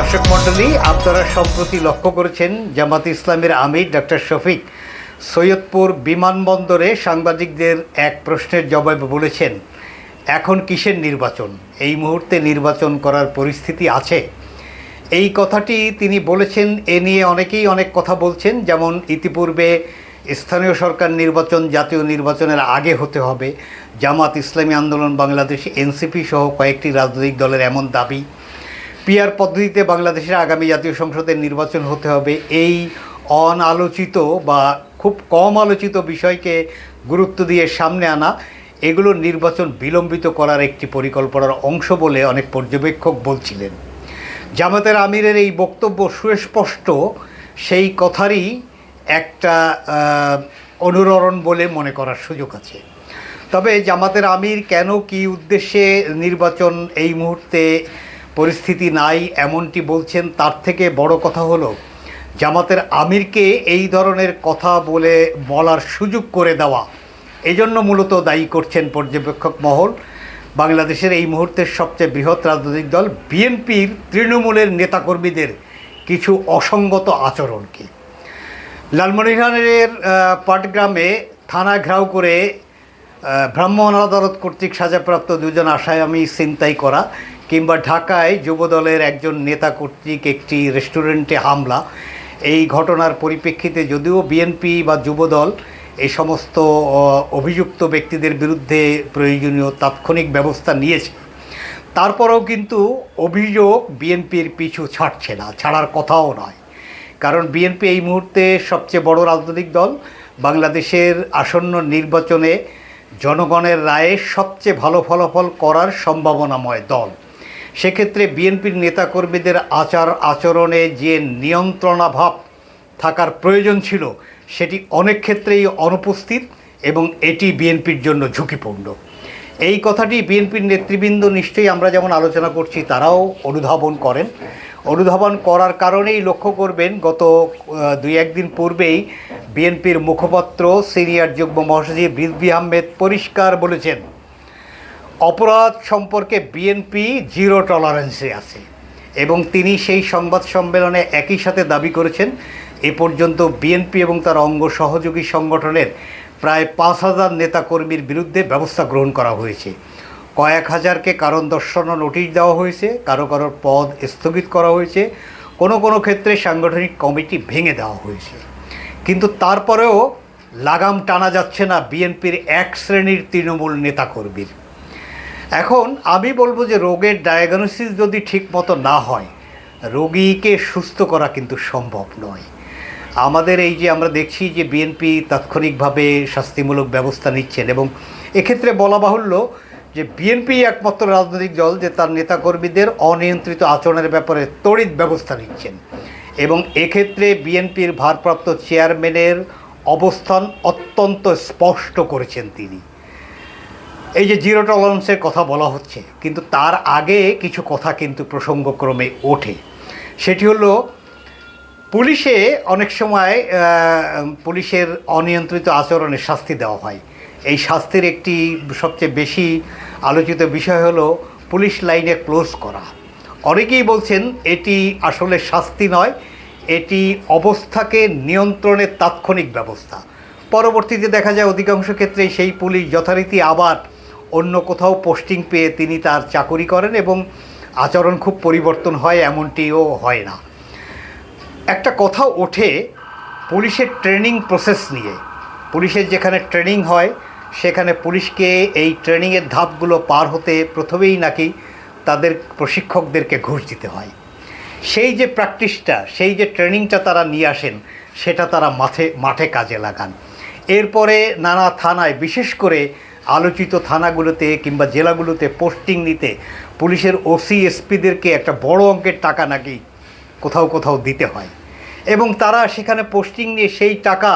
দর্শক মণ্ডলী, আপনারা সম্প্রতি লক্ষ্য করেছেন জামাত ইসলামের আমির ডক্টর শফিক সৈয়দপুর বিমানবন্দরে সাংবাদিকদের এক প্রশ্নের জবাবে বলেছেন, এখন কিসের নির্বাচন? এই মুহূর্তে নির্বাচন করার পরিস্থিতি আছে। এই কথাটি তিনি বলেছেন, এ নিয়ে অনেকেই অনেক কথা বলছেন, যেমন ইতিপূর্বে স্থানীয় সরকার নির্বাচন, জাতীয় নির্বাচনের আগে হতে হবে। জামাত ইসলামী আন্দোলন, বাংলাদেশ এনসিপি সহ কয়েকটি রাজনৈতিক দলের এমন দাবি পিআর পদ্ধতিতে বাংলাদেশের আগামী জাতীয় সংসদের নির্বাচন হতে হবে। এই অনালোচিত বা খুব কম আলোচিত বিষয়কে গুরুত্ব দিয়ে সামনে আনা এগুলো নির্বাচন বিলম্বিত করার একটি পরিকল্পনার অংশ বলে অনেক পর্যবেক্ষক বলছিলেন। জামাতের আমিরের এই বক্তব্য সুস্পষ্ট সেই কথারই একটা আহ, অনুরণন বলে মনে করার সুযোগ আছে। তবে জামাতের আমির কেন কি উদ্দেশ্যে নির্বাচন এই মুহূর্তে পরিস্থিতি নাই, এমনটি বলছেন। তার থেকে বড় কথা হলো, জামাতের আমিরকে এই ধরনের কথা বলে বলার সুযোগ করে দেওয়া। এজন্য মূলত দায়ী করছেন পর্যবেক্ষক মহল। বাংলাদেশের এই মুহূর্তের সবচেয়ে বৃহৎ রাজনৈতিক দল বিএনপির তৃণমূলের নেতাকর্মীদের কিছু অসঙ্গত আচরণকে লালমনিরহানের পাটগ্রামে থানা ঘেরাও করে ভ্রাম্যমাণ আদালত কর্তৃক সাজাপ্রাপ্ত দুজন আসামি ছিনতাই করা। কিংবা ঢাকায় যুবদলের একজন নেতা কর্তৃক একটি রেস্টুরেন্টে হামলা। এই ঘটনার পরিপ্রেক্ষিতে যদিও বিএনপি বা যুবদল এই সমস্ত অভিযুক্ত ব্যক্তিদের বিরুদ্ধে প্রয়োজনীয় তাৎক্ষণিক ব্যবস্থা নিয়েছে। তারপরেও কিন্তু অভিযোগ বিএনপির পিছু ছাড়ছে না, ছাড়ার কথাও নয়। কারণ বিএনপি এই মুহূর্তে সবচেয়ে বড় রাজনৈতিক দল। বাংলাদেশের আসন্ন নির্বাচনে জনগণের রায়ে সবচেয়ে ভালো ফলাফল করার সম্ভাবনাময় দল। সেক্ষেত্রে বিএনপির নেতাকর্মীদের আচার আচরণে যে নিয়ন্ত্রণাভাব থাকার প্রয়োজন ছিল, সেটি অনেক ক্ষেত্রেই অনুপস্থিত এবং এটি বিএনপির জন্য ঝুঁকিপূর্ণ। এই কথাটি বিএনপির নেতৃবৃন্দ নিশ্চয়ই আমরা যেমন আলোচনা করছি, তারাও অনুধাবন করেন। অনুধাবন করার কারণেই লক্ষ্য করবেন, গত দুই একদিন পূর্বেই বিএনপির মুখপাত্র, সিনিয়র যুগ্ম মহাসচিব রিজভি আহমেদ পরিষ্কার বলেছেন অপরাধ সম্পর্কে বিএনপি জিরো টলারেন্সে আছে এবং তিনি সেই সংবাদ সম্মেলনে একই সাথে দাবি করেছেন, এ পর্যন্ত বিএনপি এবং তার অঙ্গ সহযোগী সংগঠনের প্রায় পাঁচ হাজার নেতাকর্মীর বিরুদ্ধে ব্যবস্থা গ্রহণ করা হয়েছে। কয়েক হাজারকে কারণ দর্শানো নোটিশ দেওয়া হয়েছে, কারও কারোর পদ স্থগিত করা হয়েছে, কোনো কোনো ক্ষেত্রে সাংগঠনিক কমিটি ভেঙে দেওয়া হয়েছে। কিন্তু তারপরেও লাগাম টানা যাচ্ছে না বিএনপির এক শ্রেণির তৃণমূল নেতাকর্মীর। এখন আমি বলব যে রোগের ডায়াগনোসিস যদি ঠিক মতো না হয়, রোগীকে সুস্থ করা কিন্তু সম্ভব নয়। আমাদের এই যে আমরা দেখছি যে বিএনপি তাৎক্ষণিকভাবে শাস্তিমূলক ব্যবস্থা নিচ্ছেন এবং এক্ষেত্রে বলা বাহুল্য যে বিএনপি একমাত্র রাজনৈতিক দল যে তার নেতাকর্মীদের অনিয়ন্ত্রিত আচরণের ব্যাপারে তড়িৎ ব্যবস্থা নিচ্ছেন। এবং এক্ষেত্রে বিএনপির ভারপ্রাপ্ত চেয়ারম্যানের অবস্থান অত্যন্ত স্পষ্ট করেছেন তিনি। এই যে জিরো টলারেন্সের কথা বলা হচ্ছে, কিন্তু তার আগে কিছু কথা কিন্তু প্রসঙ্গক্রমে ওঠে। সেটি হলো, পুলিশে অনেক সময় পুলিশের অনিয়ন্ত্রিত আচরণে শাস্তি দেওয়া হয়। এই শাস্তির একটি সবচেয়ে বেশি আলোচিত বিষয় হলো, পুলিশ লাইনে ক্লোজ করা। অনেকেই বলছেন, এটি আসলে শাস্তি নয়, এটি অবস্থাকে নিয়ন্ত্রণের তাৎক্ষণিক ব্যবস্থা। পরবর্তীতে দেখা যায়, অধিকাংশ ক্ষেত্রে সেই পুলিশ যথারীতি আবার অন্য কোথাও পোস্টিং পেয়ে তিনি তার চাকুরি করেন এবং আচরণ খুব পরিবর্তন হয়, এমনটিও হয় না। একটা কথা ওঠে পুলিশের ট্রেনিং প্রসেস নিয়ে। পুলিশের যেখানে ট্রেনিং হয়, সেখানে পুলিশকে এই ট্রেনিংয়ের ধাপগুলো পার হতে প্রথমেই নাকি তাদের প্রশিক্ষকদেরকে ঘুষ দিতে হয়। সেই যে প্র্যাকটিসটা সেই যে ট্রেনিংটা তারা নিয়ে আসেন, সেটা তারা মাঠে মাঠে কাজে লাগান। এরপরে নানা থানায় বিশেষ করে আলোচিত থানাগুলোতে কিংবা জেলাগুলোতে পোস্টিং নিতে পুলিশের ওসি, এসপিদেরকে একটা বড় অঙ্কের টাকা নাকি কোথাও কোথাও দিতে হয়। এবং তারা সেখানে পোস্টিং নিয়ে সেই টাকা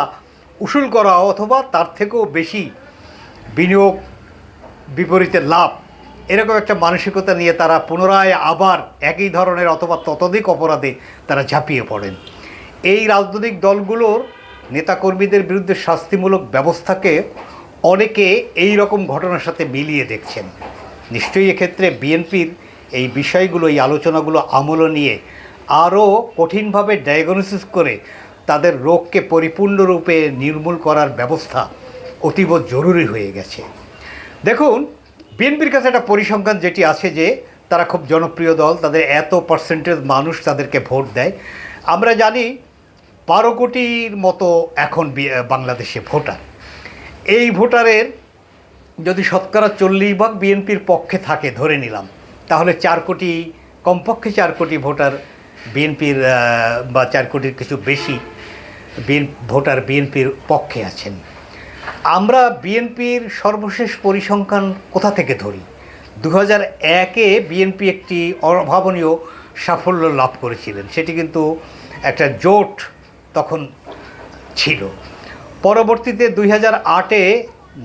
উসুল করা অথবা তার থেকেও বেশি বিনিয়োগ বিপরীতে লাভ। এরকম একটা মানসিকতা নিয়ে তারা পুনরায় আবার একই ধরনের অথবা ততোধিক অপরাধে তারা ঝাঁপিয়ে পড়েন। এই রাজনৈতিক দলগুলোর নেতাকর্মীদের বিরুদ্ধে শাস্তিমূলক ব্যবস্থাকে অনেকে এই রকম ঘটনার সাথে মিলিয়ে দেখছেন। নিশ্চয়ই এক্ষেত্রে বিএনপির এই বিষয়গুলো, এই আলোচনাগুলো আমল নিয়ে আরও কঠিনভাবে ডায়াগনোসিস করে তাদের রোগকে পরিপূর্ণরূপে নির্মূল করার ব্যবস্থা অতীব জরুরি হয়ে গেছে। দেখুন, বিএনপির কাছে একটা পরিসংখ্যান যেটি আছে যে, তারা খুব জনপ্রিয় দল, তাদের এত পার্সেন্টেজ মানুষ তাদেরকে ভোট দেয়। আমরা জানি বারো কোটির মতো এখন বাংলাদেশে ভোটার। এই ভোটারের যদি শতকরা চল্লিশ ভাগ বিএনপির পক্ষে থাকে, ধরে নিলাম, তাহলে চার কোটি, কমপক্ষে চার কোটি ভোটার বিএনপির বা চার কোটির কিছু বেশি ভোটার বিএনপির পক্ষে আছেন। আমরা বিএনপির সর্বশেষ পরিসংখ্যান কোথা থেকে ধরি? দু হাজার একে বিএনপি একটি অভাবনীয় সাফল্য লাভ করেছিলেন। সেটি কিন্তু একটা জোট তখন ছিল। পরবর্তীতে দুই হাজার আটে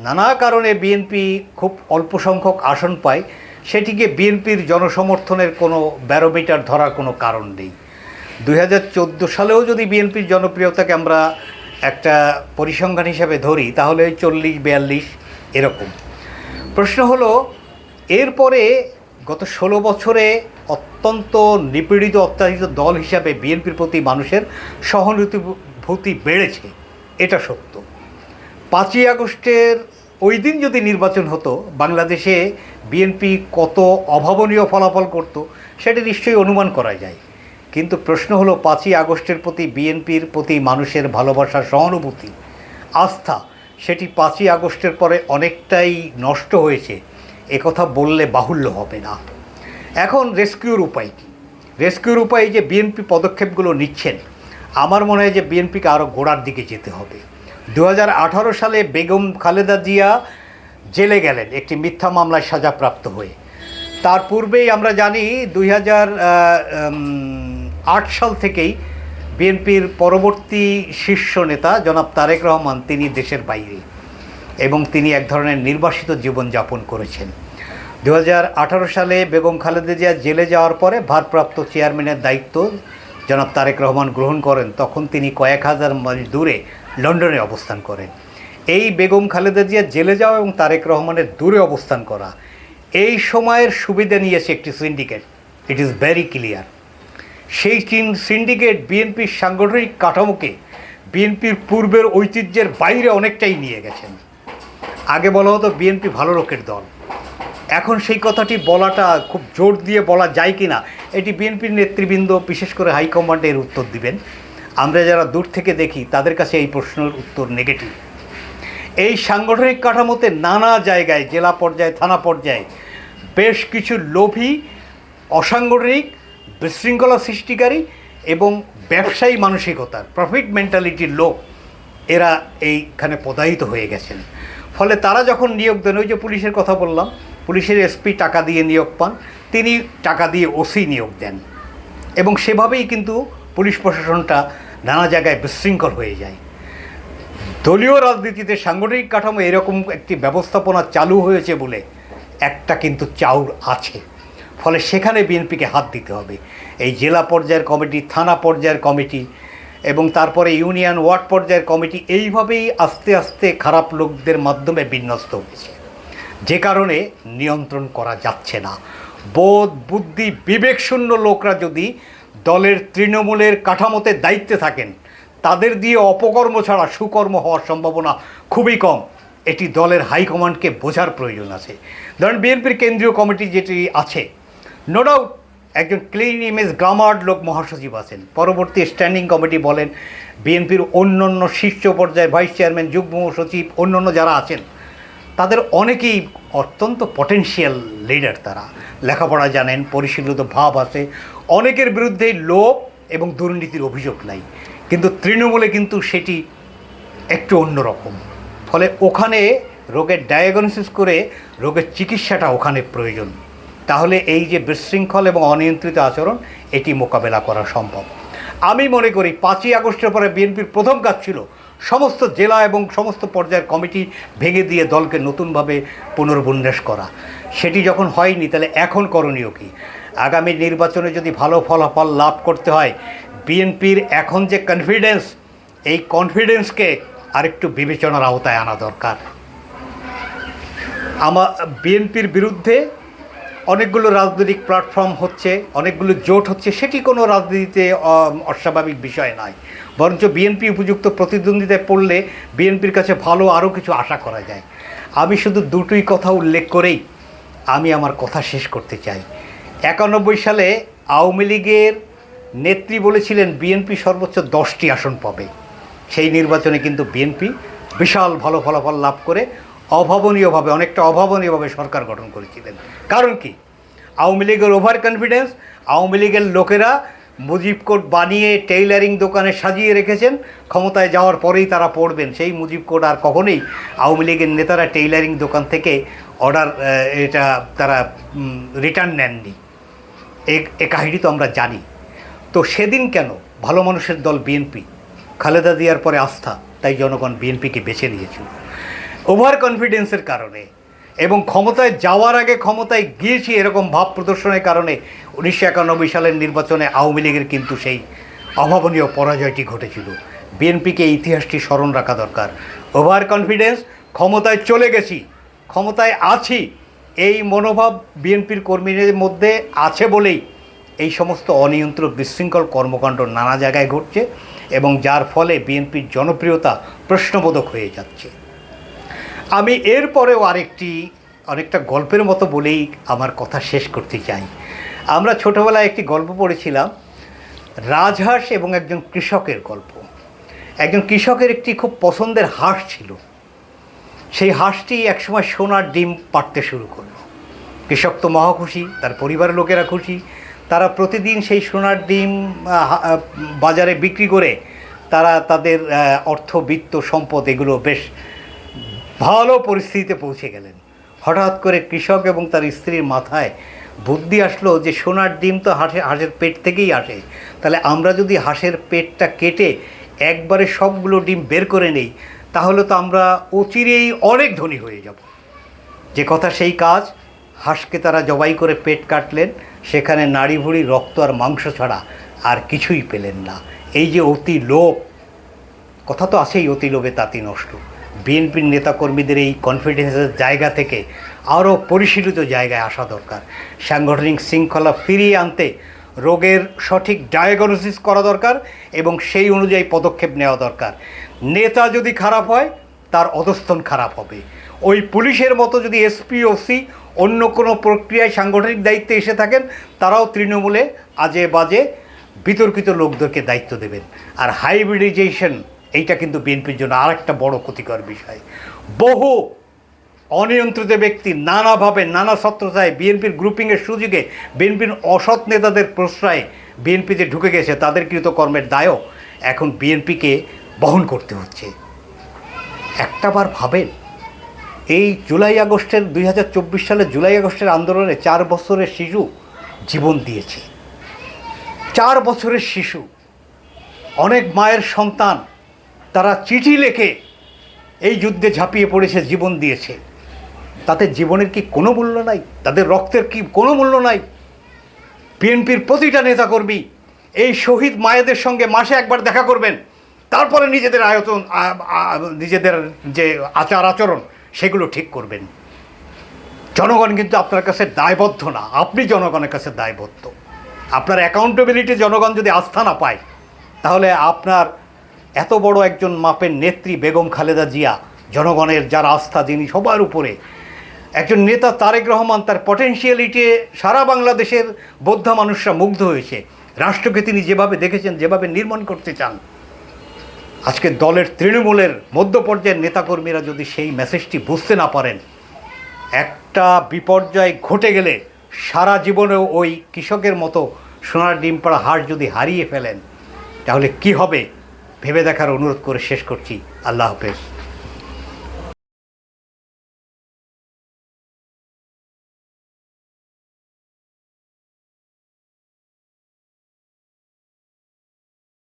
নানা কারণে বিএনপি খুব অল্প সংখ্যক আসন পায়। সেটিকে বিএনপির জনসমর্থনের কোনো ব্যারোমিটার ধরার কোনো কারণ নেই। দুই হাজার চোদ্দ সালেও যদি বিএনপির জনপ্রিয়তাকে আমরা একটা পরিসংখ্যান হিসাবে ধরি, তাহলে চল্লিশ, বিয়াল্লিশ এরকম। প্রশ্ন হলো, এরপরে গত ষোলো বছরে অত্যন্ত নিপীড়িত অত্যাচারিত দল হিসাবে বিএনপির প্রতি মানুষের সহানুভূতি বেড়েছে। এটা সত্য। পাঁচই আগস্টের ওই দিন যদি নির্বাচন হতো, বাংলাদেশে বিএনপি কত অভাবনীয় ফলাফল করত, সেটা নিশ্চয়ই অনুমান করা যায়। কিন্তু প্রশ্ন হলো, পাঁচই আগস্টের প্রতি বিএনপির প্রতি মানুষের ভালোবাসা, সহানুভূতি, আস্থা, সেটি পাঁচই আগস্টের পরে অনেকটাই নষ্ট হয়েছে। একথা বললে বাহুল্য হবে না। এখন রেস্কিউর উপায় কী? রেস্কিউর উপায় যে বিএনপি পদক্ষেপগুলো নিচ্ছেন আমার মনে হয় যে বিএনপিকে আরও গোড়ার দিকে যেতে হবে। দু হাজার আঠারো সালে বেগম খালেদা জিয়া জেলে গেলেন, একটি মিথ্যা মামলায় সাজাপ্রাপ্ত হয়ে। তার পূর্বেই আমরা জানি দুই আট সাল থেকেই বিএনপির পরবর্তী শীর্ষ নেতা জনাব তারেক রহমান তিনি দেশের বাইরে এবং তিনি এক ধরনের নির্বাসিত জীবনযাপন করেছেন। দু হাজার আঠারো সালে বেগম খালেদা জিয়া জেলে যাওয়ার পরে ভারপ্রাপ্ত চেয়ারম্যানের দায়িত্ব জনাব তারেক রহমান গ্রহণ করেন, তখন তিনি কয়েক হাজার মাইল দূরে লন্ডনে অবস্থান করেন। এই বেগম খালেদা জিয়া জেলে যাওয়া এবং তারেক রহমানের দূরে অবস্থান করা। এই সময়ের সুবিধা নিয়েছে একটি syndicate it is very clear সেই সিন্ডিকেট বিএনপির সাংগঠনিক কাঠামোকে বিএনপির পূর্বের ঐতিহ্যের বাইরে অনেকটাই নিয়ে গেছেন। আগে বলা হতো বিএনপি ভালো লোকের দল। এখন সেই কথাটি বলাটা খুব জোর দিয়ে বলা যায় কি না এটি বিএনপির নেতৃবৃন্দ, বিশেষ করে হাইকমান্ডে এর উত্তর দিবেন। আমরা যারা দূর থেকে দেখি, তাদের কাছে এই প্রশ্নের উত্তর নেগেটিভ। এই সাংগঠনিক কাঠামোতে নানা জায়গায়, জেলা পর্যায়ে, থানা পর্যায়ে বেশ কিছু লোভী, অসাংগঠনিক, বিশৃঙ্খলা সৃষ্টিকারী এবং ব্যবসায়ী মানসিকতার প্রফিট মেন্টালিটির লোক এরা এইখানে প্রদায়িত হয়ে গেছেন। ফলে তারা যখন নিয়োগ দেন, ওই যে পুলিশের কথা বললাম পুলিশের এসপি টাকা দিয়ে নিয়োগ পান, তিনি টাকা দিয়ে ওসি নিয়োগ দেন। এবং সেভাবেই কিন্তু পুলিশ প্রশাসনটা নানা জায়গায় বিশৃঙ্খল হয়ে যায়। দলীয় রাজনীতিতে সাংগঠনিক কাঠামো এরকম একটি ব্যবস্থাপনা চালু হয়েছে বলে একটা কিন্তু চাউর আছে। ফলে সেখানে বিএনপিকে হাত দিতে হবে। এই জেলা পর্যায়ের কমিটি, থানা পর্যায়ের কমিটি এবং তারপরে ইউনিয়ন ওয়ার্ড পর্যায়ের কমিটি এইভাবেই আস্তে আস্তে খারাপ লোকদের মাধ্যমে বিন্যস্ত হয়েছে। যে কারণে নিয়ন্ত্রণ করা যাচ্ছে না। বোধ, বুদ্ধি বিবেকশূন্য লোকরা যদি দলের তৃণমূলের কাঠামোতে দায়িত্বে থাকেন, তাদের দিয়ে অপকর্ম ছাড়া সুকর্ম হওয়ার সম্ভাবনা খুবই কম। এটি দলের হাইকমান্ডকে বোঝার প্রয়োজন আছে। ধরেন বিএনপির কেন্দ্রীয় কমিটি যেটি আছে নো ডাউট একজন ক্লিন ইমেজ গ্রামার্ড লোক মহাসচিব আছেন। পরবর্তী স্ট্যান্ডিং কমিটি বলেন, বিএনপির অন্য অন্য শীর্ষ পর্যায়ে ভাইস চেয়ারম্যান যুগ্ম সচিব অন্য অন্য যারা আছেন তাদের অনেকেই অত্যন্ত পটেনশিয়াল লিডার তারা। লেখাপড়া জানেন, পরিশীলিত ভাব আছে, অনেকের বিরুদ্ধে লোভ এবং দুর্নীতির অভিযোগ নাই। কিন্তু তৃণমূলে কিন্তু সেটি একটু অন্যরকম। ফলে ওখানে রোগের ডায়াগনোসিস করে রোগের চিকিৎসাটা ওখানে প্রয়োজন। তাহলে এই যে বিশৃঙ্খল এবং অনিয়ন্ত্রিত আচরণ, এটি মোকাবেলা করা সম্ভব। আমি মনে করি পাঁচই আগস্টের পরে বিএনপির প্রথম কাজ ছিল সমস্ত জেলা এবং সমস্ত পর্যায়ের কমিটি ভেঙে দিয়ে দলকে নতুনভাবে পুনর্বিন্যাস করা। সেটি যখন হয়নি, তাহলে এখন করণীয় কী? আগামী নির্বাচনে যদি ভালো ফলাফল লাভ করতে হয়, বিএনপির এখন যে কনফিডেন্স এই কনফিডেন্সকে আরেকটু বিবেচনার আওতায় আনা দরকার। আমার বিএনপির বিরুদ্ধে অনেকগুলো রাজনৈতিক প্ল্যাটফর্ম হচ্ছে, অনেকগুলো জোট হচ্ছে, সেটি কোনো রাজনীতিতে অস্বাভাবিক বিষয় নয়। বরঞ্চ বিএনপি উপযুক্ত প্রতিদ্বন্দ্বিতায় পড়লে বিএনপির কাছে ভালো আরও কিছু আশা করা যায়। আমি শুধু দুটোই কথা উল্লেখ করেই আমি আমার কথা শেষ করতে চাই। একানব্বই সালে আওয়ামী লীগের নেত্রী বলেছিলেন বিএনপি সর্বোচ্চ দশটি আসন পাবে। সেই নির্বাচনে কিন্তু বিএনপি বিশাল ভালো ফলাফল লাভ করে অভাবনীয়ভাবে, অনেকটা অভাবনীয়ভাবে সরকার গঠন করেছিলেন। কারণ কি? আওয়ামী লীগের ওভার কনফিডেন্স আওয়ামী লীগের লোকেরা মুজিব কোড বানিয়ে টেইলারিং দোকানে সাজিয়ে রেখেছেন, ক্ষমতায় যাওয়ার পরেই তারা পড়বেন। সেই মুজিব কোড আর কখনোই আওয়ামী লীগের নেতারা টেইলারিং দোকান থেকে অর্ডার এটা তারা রিটার্ন নেননি। এ- কাহিনী তো আমরা জানি। তো সেদিন কেন ভালো মানুষের দল বিএনপি খালেদা জিয়ার পরে আস্থা, তাই জনগণ বিএনপিকে বেছে নিয়েছিল। ওভার কনফিডেন্সের কারণে এবং ক্ষমতায় যাওয়ার আগে ক্ষমতায় গিয়েছি এরকম ভাব প্রদর্শনের কারণে উনিশশো একানব্বই সালের নির্বাচনে আওয়ামী লীগের কিন্তু সেই অভাবনীয় পরাজয়টি ঘটেছিল। বিএনপিকে ইতিহাসটি স্মরণ রাখা দরকার। ওভার কনফিডেন্স ক্ষমতায় চলে গেছি, ক্ষমতায় আছি, এই মনোভাব বিএনপির কর্মীদের মধ্যে আছে বলেই এই সমস্ত অনিয়ন্ত্রিত বিশৃঙ্খল কর্মকাণ্ড নানা জায়গায় ঘটছে এবং যার ফলে বিএনপির জনপ্রিয়তা প্রশ্নবোধক হয়ে যাচ্ছে। আমি এরপরেও আরেকটি অনেকটা গল্পের মতো বলেই আমার কথা শেষ করতে চাই। আমরা ছোটোবেলায় একটি গল্প পড়েছিলাম, রাজহাঁস এবং একজন কৃষকের গল্প। একজন কৃষকের একটি খুব পছন্দের হাঁস ছিল। সেই হাঁসটি একসময় সোনার ডিম পাড়তে শুরু করল। কৃষক তো মহা খুশি, তার পরিবারের লোকেরা খুশি। তারা প্রতিদিন সেই সোনার ডিম বাজারে বিক্রি করে তারা তাদের অর্থবিত্ত সম্পদ এগুলো বেশ ভালো পরিস্থিতিতে পৌঁছে গেলেন। হঠাৎ করে কৃষক এবং তার স্ত্রীর মাথায় বুদ্ধি আসলো যে, সোনার ডিম তো হাঁসে, হাঁসের পেট থেকেই আসে। তাহলে আমরা যদি হাঁসের পেটটা কেটে একবারে সবগুলো ডিম বের করে নেই, তাহলে তো আমরা অচিরেই অনেক ধনী হয়ে যাব। যে কথা সেই কাজ, হাঁসকে তারা জবাই করে পেট কাটলেন। সেখানে নাড়ি ভুড়ি, রক্ত আর মাংস ছাড়া আর কিছুই পেলেন না। এই যে অতি লোভ, কথা তো আছেই অতি লোভে তাঁতি নষ্ট। বিএনপির নেতাকর্মীদের এই কনফিডেন্সের জায়গা থেকে আরও পরিশীলিত জায়গায় আসা দরকার। সাংগঠনিক শৃঙ্খলা ফিরিয়ে আনতে রোগের সঠিক ডায়াগনোসিস করা দরকার এবং সেই অনুযায়ী পদক্ষেপ নেওয়া দরকার। নেতা যদি খারাপ হয়, তার অধস্থন খারাপ হবে। ওই পুলিশের মতো যদি এসপি ওসি অন্য কোনো প্রক্রিয়ায় সাংগঠনিক দায়িত্বে এসে থাকেন, তারাও তৃণমূলে আজে বাজে বিতর্কিত লোকদেরকে দায়িত্ব দেবেন। আর হাইব্রিডাইজেশন এইটা কিন্তু বিএনপির জন্য আরেকটা বড় ক্ষতিকর বিষয়। বহু অনিয়ন্ত্রিত ব্যক্তি নানাভাবে, নানা ছত্রছায় বিএনপির গ্রুপিংয়ের সুযোগে, বিএনপির অসৎ নেতাদের প্রশ্রয়ে বিএনপিতে ঢুকে গেছে, তাদের কৃতকর্মের দায়ও এখন বিএনপিকে বহন করতে হচ্ছে। একটাবার ভাবেন, এই জুলাই আগস্টের, দুই সালের জুলাই আগস্টের আন্দোলনে চার বছরের শিশু জীবন দিয়েছে। চার বছরের শিশু, অনেক মায়ের সন্তান তারা চিঠি লেখে এই যুদ্ধে ঝাঁপিয়ে পড়েছে, জীবন দিয়েছে। তাদের জীবনের কি কোনো মূল্য নাই? তাদের রক্তের কি কোনো মূল্য নাই? বিএনপির প্রতিটা নেতাকর্মী এই শহীদ মায়েদের সঙ্গে মাসে একবার দেখা করবেন। তারপরে নিজেদের আয়তন নিজেদের যে আচার আচরণ, সেগুলো ঠিক করবেন। জনগণ কিন্তু আপনার কাছে দায়বদ্ধ না। আপনি জনগণের কাছে দায়বদ্ধ। আপনার অ্যাকাউন্টেবিলিটি জনগণ যদি আস্থা না পায়, তাহলে আপনার এত বড় একজন মাপের নেত্রী বেগম খালেদা জিয়া, জনগণের যার আস্থা যিনি সবার উপরে। একজন নেতা তারেক রহমান তার পটেনশিয়ালিটি সারা বাংলাদেশের বৌদ্ধ মানুষরা মুগ্ধ হয়েছে। রাষ্ট্রকে তিনি যেভাবে দেখেছেন, যেভাবে নির্মাণ করতে চান। আজকে দলের তৃণমূলের মধ্য পর্যায়ের নেতাকর্মীরা যদি সেই মেসেজটি বুঝতে না পারেন, একটা বিপর্যয় ঘটে গেলে সারা জীবনেও ওই কৃষকের মতো সোনার ডিম পাড়া হাড় যদি হারিয়ে ফেলেন, তাহলে কি হবে? ভেবে দেখার অনুরোধ করে শেষ করছি। আল্লাহ হাফেজ।